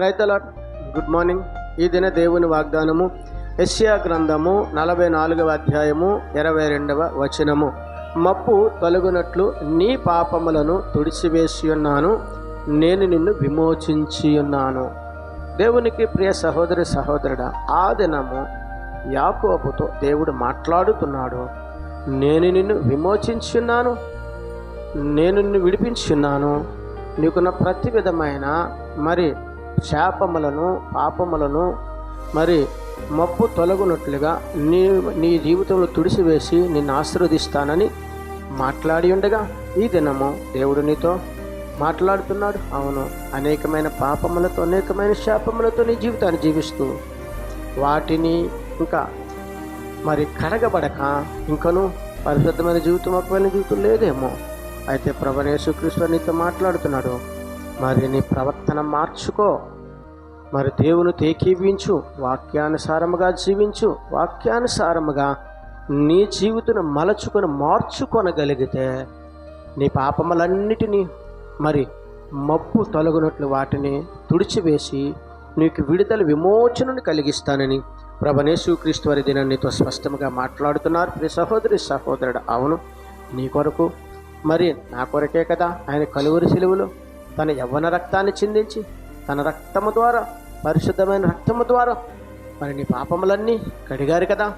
ప్రైతల good morning ఈ దిన దేవుని వాగ్దానము ఎస్యా గ్రంథము నలభై నాలుగవ అధ్యాయము ఇరవై రెండవ వచనము. మప్పు తొలగునట్లు నీ పాపములను తుడిచివేసి ఉన్నాను నేను నిన్ను విమోచించి ఉన్నాను. దేవునికి ప్రియ సహోదరి సహోదరుడ ఆ దినము యాకోబుతో దేవుడు మాట్లాడుతున్నాడు. నేను నిన్ను విమోచించి ఉన్నాను నేను నిన్ను విడిపించున్నాను నీకున్న ప్రతి విధమైన మరి శాపములను పాపములను మరి మప్పు తొలగునట్లుగా నీ నీ జీవితంలో తుడిసివేసి నిన్ను ఆశీర్వదిస్తానని మాట్లాడి ఉండగా ఈ దినము దేవుడు నీతో మాట్లాడుతున్నాడు. అవును అనేకమైన పాపములతో అనేకమైన శాపములతో నీ జీవితాన్ని జీవిస్తూ వాటిని ఇంకా మరి కడగబడక ఇంకను పరిశుద్ధమైన జీవితం ఒకవేళ జీవితం లేదేమో. అయితే ప్రభనేశ్వకృష్ణ నీతో మాట్లాడుతున్నాడు. మరి నీ ప్రవర్తన మార్చుకో. మరి దేవుని తేకీవించు వాక్యానుసారముగా జీవించు వాక్యానుసారముగా నీ జీవితం మలచుకొని మార్చుకొనగలిగితే నీ పాపములన్నిటినీ మరి మబ్బు తొలగినట్లు వాటిని తుడిచివేసి నీకు విడుదల విమోచనను కలిగిస్తానని ప్రభనేశు క్రీస్తు వారి దినాన్ని నీతో స్పష్టంగా మాట్లాడుతున్నారు. ప్రియ సహోదరి సహోదరుడు అవును నీ కొరకు మరి నా కొరకే కదా ఆయన కలువురి సెలువులు? తన యవ్వన రక్తాన్ని చిందించి తన రక్తము ద్వారా పరిశుద్ధమైన రక్తము ద్వారా మరి నీ పాపములన్నీ కడిగారు కదా.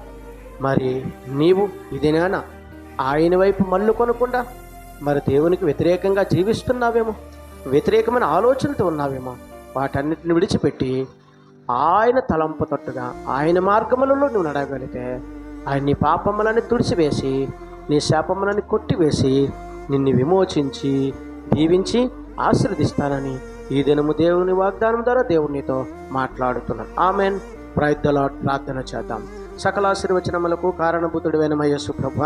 మరి నీవు ఇదేనా ఆయన వైపు మల్లు కొనకుండా మరి దేవునికి వ్యతిరేకంగా జీవిస్తున్నావేమో వ్యతిరేకమైన ఆలోచనతో ఉన్నావేమో వాటన్నిటిని విడిచిపెట్టి ఆయన తలంపు తట్టుగా ఆయన మార్గములలో నువ్వు నడవగలిగితే ఆయన నీ పాపములని తుడిచివేసి నీ శాపములని కొట్టివేసి నిన్ను విమోచించి దీవించి ఆశీర్వదిస్తానని ఈ దినము దేవుని వాగ్దానం ద్వారా దేవునితో మాట్లాడుతున్నాను. ఆమెన్. ప్రైద్దలాట్ ప్రార్థన చేద్దాం. సకల ఆశీర్వచనములకు కారణభూతుడైన మయస్సు ప్రభ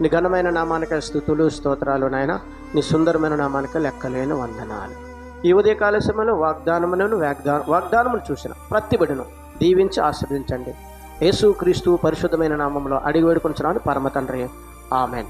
నీ ఘనమైన నామానిక స్థుతులు స్తోత్రాలు నాయన నీ సుందరమైన నామానిక లెక్కలేని వందనాలు. ఈ ఉదయకాల సమయంలో వాగ్దానములను వాగ్దా వాగ్దానములు చూసిన ప్రతిబడిను దీవించి ఆశీర్వదించండి. యేసు క్రీస్తు పరిశుద్ధమైన నామంలో అడిగి వేడుకొంచున్నాను పరమ తండ్రి. ఆమెన్.